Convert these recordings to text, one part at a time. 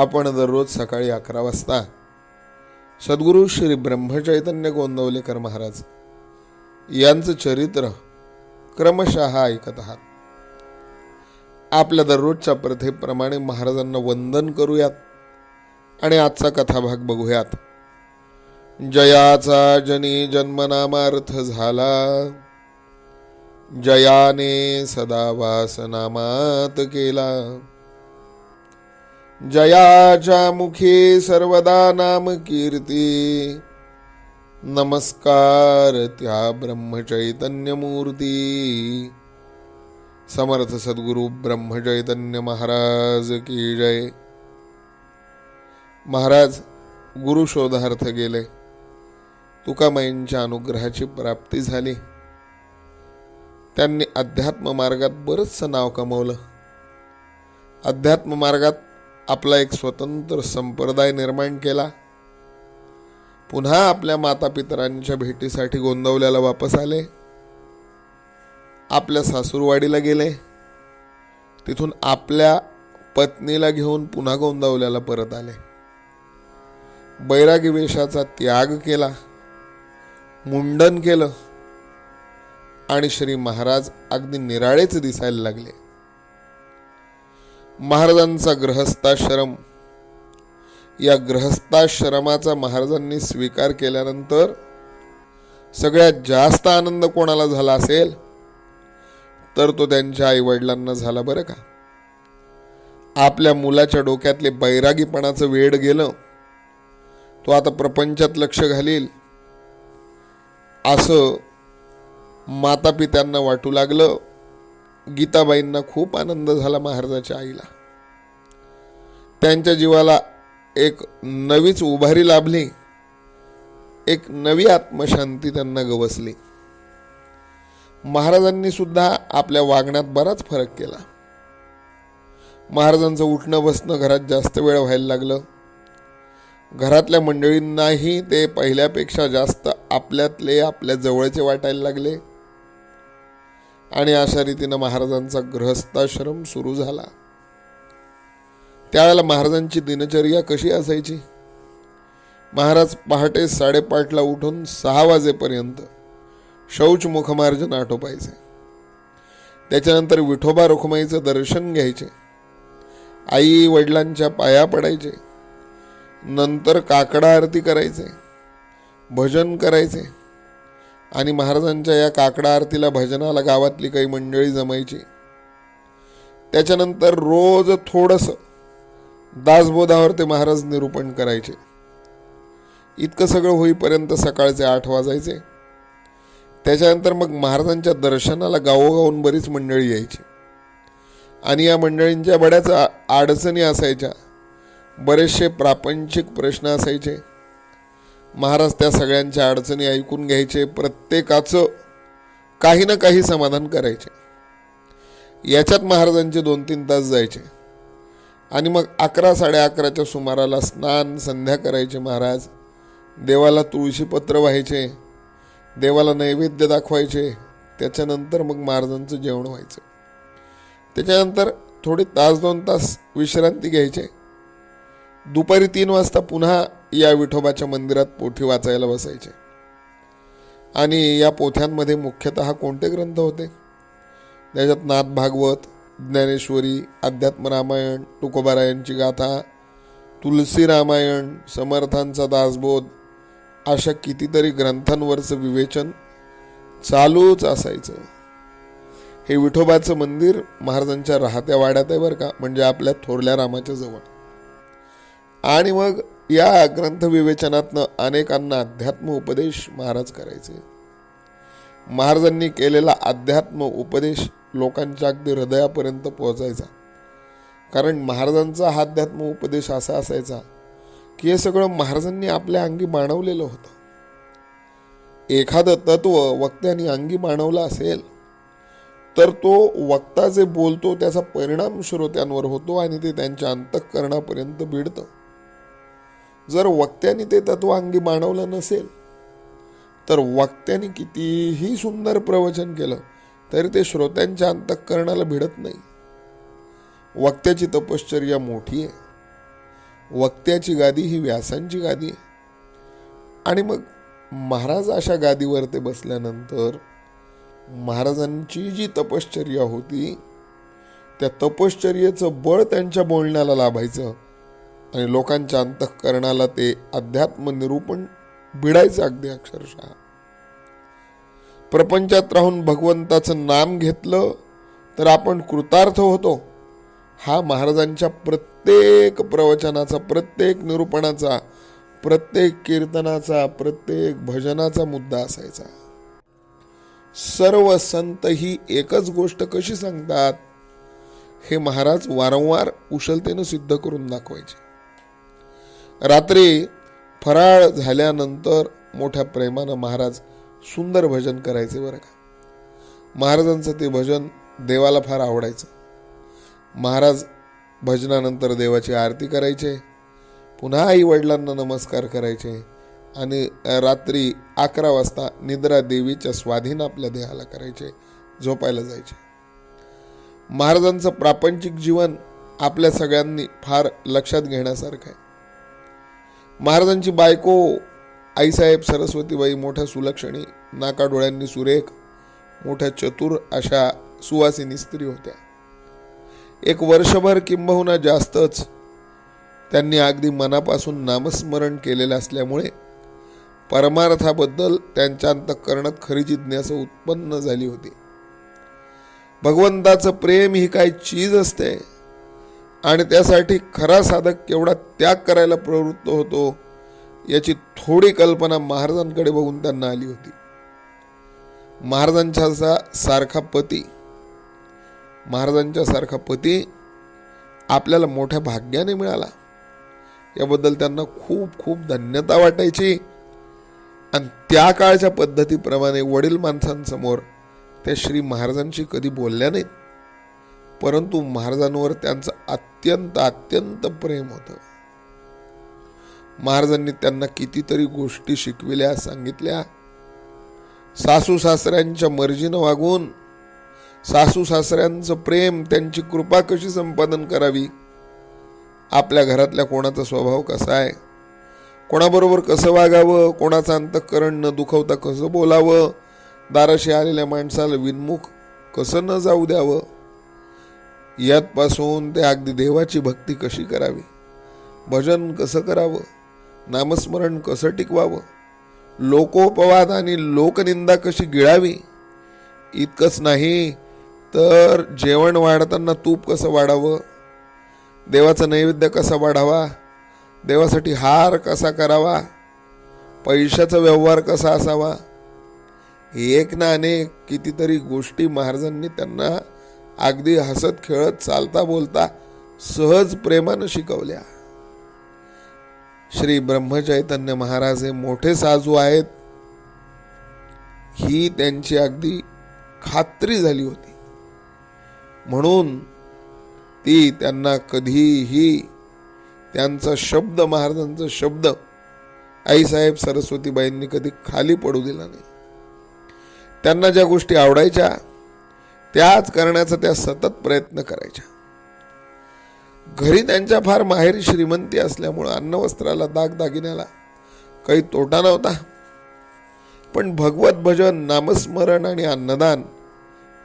आपण दररोज सकाळी अकरा वाजता सद्गुरू श्री ब्रह्मचैतन्य गोंदवलेकर महाराज यांचं चरित्र क्रमशः ऐकत आहात. आपल्या दररोजच्या प्रथेप्रमाणे महाराजांना वंदन करूयात आणि आजचा कथाभाग बघूयात. जयाचा जनी जन्मनामार्थ झाला. जयाने सदा वासनामात केला. जयाच्या मुखे सर्वदा नाम कीर्ती। नमस्कार त्या ब्रह्मचैतन्य मूर्ती समर्थ सद्गुरु ब्रह्मचैतन्य महाराज की जय। महाराज गुरु शोधार्थ गेले। तुकामाईंच्या अनुग्रहाची प्राप्ती झाली। त्यांनी अध्यात्म मार्गात बरंचसं नाव कमवलं। अध्यात्म मार्गात आपला एक स्वतंत्र संप्रदाय निर्माण केला. पुन्हा आपल्या मातापितरांच्या भेटीसाठी गोंदवल्याला वापस आले. आपल्या सासूरवाडीला गेले. तिथून आपल्या पत्नीला घेऊन पुन्हा गोंदावल्याला परत आले. बैरागी वेशाचा त्याग केला. मुंडन केलं. आणि श्री महाराज अगदी निराळेच दिसायला लागले. महाराजांचा ग्रहस्थाश्रम या ग्रहस्थाश्रमाचा महाराजांनी स्वीकार केल्यानंतर सगळ्यात जास्त आनंद कोणाला झाला असेल? तर तो त्यांच्या आईवडिलांना झाला बरं का? आपल्या मुलाच्या डोक्यातले बैरागीपणाचं वेड गेलं. तो आता प्रपंचात लक्ष घालील. असं माता पित्यांना वाटू लागलं. गीताबाईंना खूप आनंद झाला महाराजाच्या आईला. त्यांच्या जीवाला एक नवीच उभारी लाभली. एक नवी आत्मशांती त्यांना गवसली. महाराजांनी सुद्धा आपल्या वागण्यात बराच फरक केला. महाराजांचं उठणं बसणं घरात जास्त वेळ व्हायला लागलं. घरातल्या मंडळींनाही ते पहिल्यापेक्षा जास्त आपल्यातले आपल्या जवळचे वाटायला लागले. आणि अशा रीतीनं महाराजांचा गृहस्थाश्रम सुरू झाला. त्यावेळेला महाराजांची दिनचर्या कशी असायची? महाराज पहाटे साडेपाचला उठून सहा वाजेपर्यंत शौच मुखमार्जन आटोपायचे त्याच्यानंतर विठोबा रुखमाईचं दर्शन घ्यायचे. आई वडिलांच्या पाया पडायचे. नंतर काकडा आरती करायचे. भजन करायचे. आणि महाराजांच्या या काकडा आरतीला भजनाला गावातली काही मंडळी जमायची. त्याच्यानंतर रोज थोडंसं दासबोधावर ते महाराज निरूपण करायचे. इतकं सगळं होईपर्यंत सकाळचे आठ वाजायचे. त्याच्यानंतर मग महाराजांच्या दर्शनाला गावोगावून बरीच मंडळी यायची. आणि या मंडळींच्या बऱ्याच अडचणी असायच्या. बरेचसे प्रापंचिक प्रश्न असायचे. महाराज त्या सगळ्यांच्या अडचणी ऐकून घ्यायचे प्रत्येकाचं काही ना काही समाधान करायचे. याच्यात महाराजांचे दोन तीन तास जायचे. आणि मग अकरा साडे अकराच्या सुमाराला स्नान संध्या करायचे महाराज. देवाला तुळशीपत्र व्हायचे देवाला नैवेद्य दाखवायचे. त्याच्यानंतर मग महाराजांचं जेवण व्हायचं. त्याच्यानंतर थोडे तास दोन तास विश्रांती घ्यायचे. दुपारी तीन वाजता पुन्हा या विठोबाच्या मंदिरात पोथी वाचायला बसायचे. आणि या पोथ्यांमध्ये मुख्यतः कोणते ग्रंथ होते? त्याच्यात नाथ भागवत ज्ञानेश्वरी अध्यात्म रामायण तुकोबारायांची गाथा तुलसी रामायण समर्थांचा दासबोध अशा कितीतरी ग्रंथांवरचं विवेचन चालूच असायचं. हे विठोबाचं मंदिर महाराजांच्या राहत्या वाड्यात आहे बरं का? म्हणजे आपल्या थोरल्या रामाच्या जवळ. आणि मग या ग्रंथ विवेचनातनं अनेकांना अध्यात्म उपदेश महाराज करायचे. महाराजांनी केलेला अध्यात्म उपदेश लोकांच्या अगदी हृदयापर्यंत पोहोचायचा. कारण महाराजांचा हा अध्यात्म उपदेश असा असायचा की हे सगळं महाराजांनी आपल्या अंगी मानवलेलं होतं. एखादं तत्व वक्त्याने अंगी मानवलं असेल तर तो वक्ता जे बोलतो त्याचा परिणाम श्रोत्यांवर होतो आणि ते त्यांच्या अंतःकरणापर्यंत भिडतं. जर वक्त्याने ते तत्व अंगी मानवलं नसेल तर वक्त्याने कितीही सुंदर प्रवचन केलं तरी ते श्रोत्यांच्या अंतःकरणाला भिडत नाही. वक्त्याची तपश्चर्या मोठी आहे. वक्त्याची गादी ही व्यासांची गादी आहे. आणि मग महाराज अशा गादीवर ते बसल्यानंतर महाराजांची जी तपश्चर्या होती त्या तपश्चर्येचं बळ त्यांच्या बोलण्याला लाभायचं. आणि लोकांच्या अंतःकरणाला ते अध्यात्म निरूपण भिडायचं अगदी अक्षरशः. प्रपंचात राहून भगवंताचं नाम घेतलं तर आपण कृतार्थ होतो. हा महाराजांच्या प्रत्येक प्रवचनाचा प्रत्येक निरूपणाचा प्रत्येक कीर्तनाचा प्रत्येक भजनाचा मुद्दा असायचा. सर्व संत ही एकच गोष्ट कशी सांगतात? हे महाराज वारंवार कुशलतेनं सिद्ध करून दाखवायचे. रात्री फराळ झाल्यानंतर मोठ्या प्रेमानं महाराज सुंदर भजन करायचे बरं का. महाराजांचं ते भजन देवाला फार आवडायचं. महाराज भजनानंतर देवाची आरती करायचे. पुन्हा आई वडिलांना नमस्कार करायचे आणि रात्री अकरा वाजता निद्रा देवीच्या स्वाधीन आपल्या देहाला करायचे झोपायला जायचे. महाराजांचं प्रापंचिक जीवन आपल्या सगळ्यांनी फार लक्षात घेण्यासारखं आहे. महाराजांची बायको आईसाहेब सरस्वतीबाई मोठ्या सुलक्षणी नाका डोळ्यांनी सुरेख मोठ्या चतुर अशा सुवासिनी स्त्री होत्या. एक वर्षभर किंबहुना जास्तच त्यांनी अगदी मनापासून नामस्मरण केलेलं असल्यामुळे परमार्थाबद्दल त्यांच्या अंतःकरणात खरी जिज्ञासा उत्पन्न झाली होती. भगवंताचं प्रेम ही काही चीज असते आणि त्यासाठी खरा साधक केवढा त्याग करायला प्रवृत्त होतो याची थोडी कल्पना महाराजांकडे बघून त्यांना आली होती. महाराजांच्या सारखा पती महाराजांच्या सारखा पती आपल्याला मोठ्या भाग्याने मिळाला. याबद्दल त्यांना खूप खूप धन्यता वाटायची. आणि त्या काळच्या पद्धतीप्रमाणे वडील माणसांसमोर त्या श्री महाराजांशी कधी बोलल्या नाहीत. परंतु महाराजांवर त्यांचं अत्यंत अत्यंत प्रेम होतं. महाराजांनी त्यांना कितीतरी गोष्टी शिकविल्या सांगितल्या. सासू सासऱ्यांच्या मर्जीनं वागून सासू सासऱ्यांचं प्रेम त्यांची कृपा कशी संपादन करावी? आपल्या घरातल्या कोणाचा स्वभाव कसा आहे? कोणाबरोबर कसं वागावं? कोणाचं अंतःकरण न दुखवता कसं बोलावं? दाराशी आलेल्या माणसाला विनमुख कसं न जाऊ द्यावं? यातपासून ते अगदी देवाची भक्ती कशी करावी? भजन कसं करावं? नामस्मरण कसं टिकवावं? लोकोपवाद आणि लोकनिंदा कशी गिळावी? इतकंच नाही तर जेवण वाढताना तूप कसं वाढावं? देवाचा नैवेद्य कसा वाढावा? देवासाठी हार कसा करावा? पैशाचा व्यवहार कसा असावा? एक ना अनेक कितीतरी गोष्टी महाराजांनी त्यांना अगदी हसत खेळत चालता बोलता सहज प्रेमानं शिकवल्या. श्री ब्रह्मचैतन्य महाराज हे मोठे साजू आहेत. ही त्यांची अगदी खात्री झाली होती. म्हणून ती त्यांना कधीही त्यांचा शब्द महाराजांचा शब्द आईसाहेब सरस्वतीबाईंनी कधी खाली पडू दिला नाही. त्यांना ज्या गोष्टी आवडायच्या त्याच करण्याचा त्या सतत प्रयत्न करायच्या. घरी त्यांच्या फार माहेरी श्रीमंती असल्यामुळं अन्नवस्त्राला दागदागिन्याला काही तोटा नव्हता. पण भगवत भजन नामस्मरण आणि अन्नदान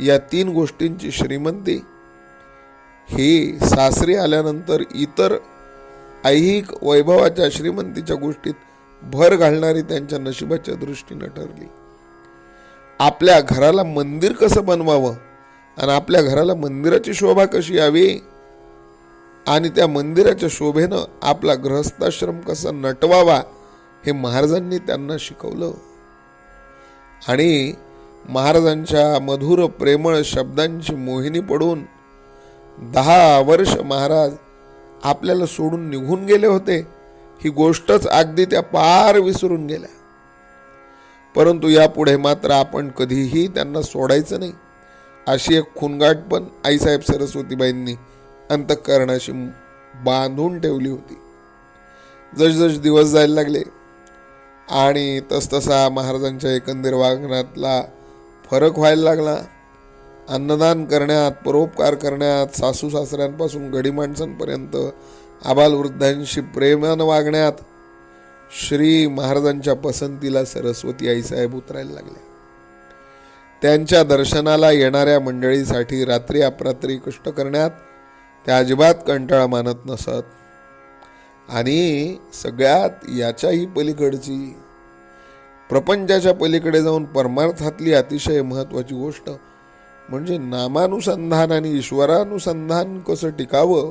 या तीन गोष्टींची श्रीमंती ही सासरी आल्यानंतर इतर ऐहिक वैभवाच्या श्रीमंतीच्या गोष्टीत भर घालणारी त्यांच्या नशिबाच्या दृष्टीनं ठरली. आपल्या घराला मंदिर कसं बनवावं? आणि आपल्या घराला मंदिराची शोभा कशी यावी? आणि त्या मंदिराच्या शोभेनं आपला गृहस्थाश्रम कसा नटवावा हे महाराजांनी त्यांना शिकवलं. आणि महाराजांच्या मधुर प्रेमळ शब्दांची मोहिनी पडून दहा वर्ष महाराज आपल्याला सोडून निघून गेले होते ही गोष्टच अगदी त्या पार विसरून गेल्या. परंतु यापुढे मात्र आपण कधीही त्यांना सोडायचं नाही. अशी एक खुणगाट पण आईसाहेब सरस्वतीबाईंनी अंतःकरणाशी बांधून ठेवली होती. जसजस दिवस जायला लागले आणि तसतसा महाराजांच्या एकंदर वागण्यातला फरक व्हायला लागला. अन्नदान करण्यात परोपकार करण्यात सासू सासऱ्यांपासून गडी माणसांपर्यंत आबालवृद्धांशी प्रेमानं वागण्यात श्री महाराजांच्या पसंतीला सरस्वती आईसाहेब उतरायला लागल्या त्यांच्या दर्शनाला येणाऱ्या मंडळीसाठी रात्री अपरात्री कष्ट करण्यात त्या अजिबात कंटाळा मानत नसत. आणि सगळ्यात याच्याही पलीकडची प्रपंचाच्या पलीकडे जाऊन परमार्थातली अतिशय महत्त्वाची गोष्ट म्हणजे नामानुसंधान आणि ईश्वरानुसंधान कसं टिकावं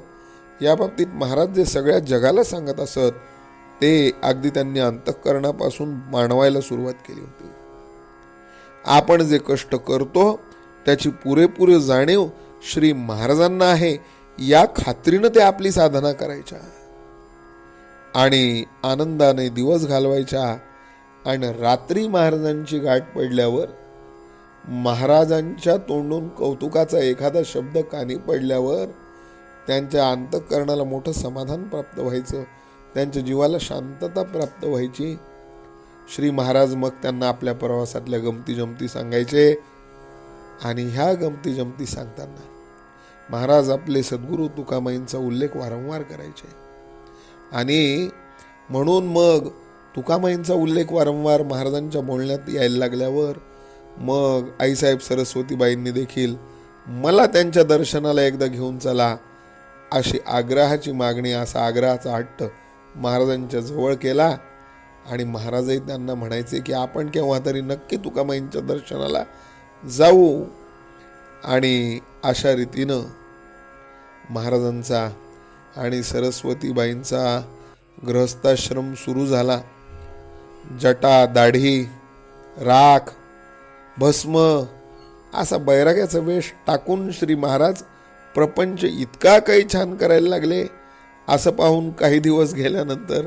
या बाबतीत महाराज जे सगळ्या जगाला सांगत असत ते अगदी त्यांनी अंतःकरणापासून मांडवायला सुरुवात केली होती. आपण जे कष्ट करतो त्याची पुरेपूर जाणीव श्री महाराजांना आहे या खात्रीनं ते आपली साधना करायच्या. आणि आनंदाने दिवस घालवायच्या आणि रात्री महाराजांची गाठ पडल्यावर महाराजांच्या तोंडून कौतुकाचा एखादा शब्द कानी पडल्यावर त्यांच्या अंतःकरणाला मोठं समाधान प्राप्त व्हायचं त्यांच्या जीवाला शांतता प्राप्त व्हायची श्री महाराज मग त्यांना आपल्या प्रवासातल्या गमती जमती सांगायचे आणि ह्या गमती जमती सांगताना महाराज आपले सद्गुरू तुकामाईंचा उल्लेख वारंवार करायचे. आणि म्हणून मग तुकामाईंचा उल्लेख वारंवार महाराजांच्या बोलण्यात यायला लागल्यावर मग आईसाहेब सरस्वतीबाईंनी देखील मला त्यांच्या दर्शनाला एकदा घेऊन चला अशी आग्रहाची मागणी असा आग्रहाचा हट्ट महाराजांच्या जवळ केला. आणि महाराजही त्यांना म्हणायचे की आपण केव्हा तरी नक्की तुकामाईंच्या दर्शनाला जाऊ. आणि अशा रीतीनं महाराजांचा आणि सरस्वतीबाईंचा गृहस्थाश्रम सुरू झाला. जटा दाढी राख भस्म असा बैराग्याचा वेश टाकून श्री महाराज प्रपंच इतका काही छान करायला लागले असं पाहून काही दिवस गेल्यानंतर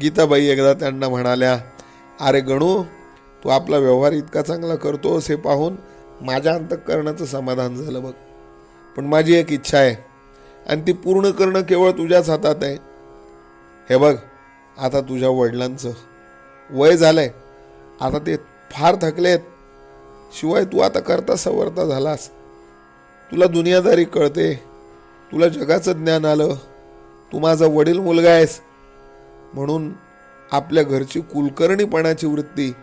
गीताबाई एकदा त्यांना म्हणाल्या अरे गणू तू आपला व्यवहार इतका चांगला करतोस हे पाहून माझ्या अंतःकरणाचं समाधान झालं बघ. पण माझी एक इच्छा आहे आणि ती पूर्ण करणं केवळ तुझ्याच हातात आहे. हे बघ आता तुझ्या वडिलांचं वय झालं आहे आता ते फार थकलेत. शिवाय तू आता करता सवरता झालास. तुला दुनियादारी कळते. तुला जगाचं ज्ञान आलं. तू माझा वडील मुलगा आहेस. म्हणून आपल्या घरची कुलकर्णीपणाची वृत्ती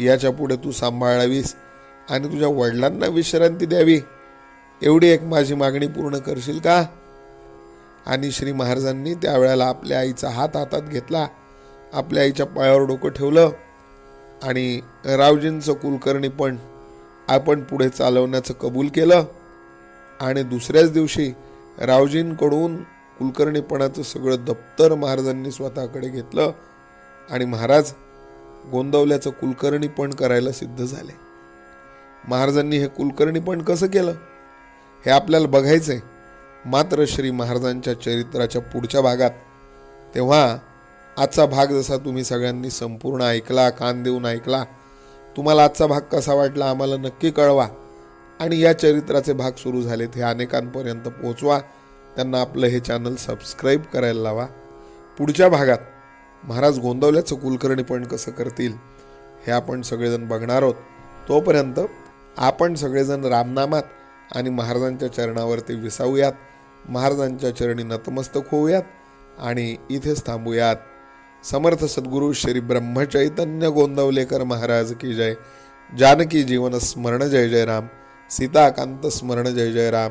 याच्यापुढे तू सांभाळावीस आणि तुझ्या वडिलांना विश्रांती द्यावी. एवढी एक माझी मागणी पूर्ण करशील का? आणि श्री महाराजांनी त्यावेळेला आपल्या आईचा हात हातात घेतला. आपल्या आईच्या पायावर डोकं ठेवलं. आणि रावजींचं कुलकर्णी पण आपण पुढे चालवण्याचं कबूल केलं. आणि दुसऱ्याच दिवशी रावजींकडून कुलकर्णीपणाचं सगळं दप्तर महाराजांनी स्वतःकडे घेतलं आणि महाराज गोंदवल्याचं कुलकर्णीपण करायला सिद्ध झाले. महाराजांनी हे कुलकर्णीपण कसं केलं? हे आपल्याला बघायचं आहे मात्र श्री महाराजांच्या चरित्राच्या पुढच्या भागात तेव्हा आजचा भाग जसा तुम्ही सगळ्यांनी संपूर्ण ऐकला कान देऊन ऐकला तुम्हाला आजचा भाग कसा वाटला आम्हाला नक्की कळवा आणि या चरित्राचे भाग सुरू झालेत हे अनेकांपर्यंत पोचवा त्यांना आपलं हे चॅनल सबस्क्राईब करायला लावा. पुढच्या भागात महाराज गोंदवल्याचं कुलकर्णीपण कसं करतील हे आपण सगळेजण बघणार आहोत. तोपर्यंत आपण सगळेजण रामनामात आणि महाराजांच्या चरणावरती विसावूयात. महाराजांच्या चरणी नतमस्तक होऊयात आणि इथेच थांबूयात. समर्थ सद्गुरू श्री ब्रह्मचैतन्य गोंदवलेकर महाराज की जय. जानकी जीवन स्मरण जय जय राम. सीताकांत स्मरण जय जय राम.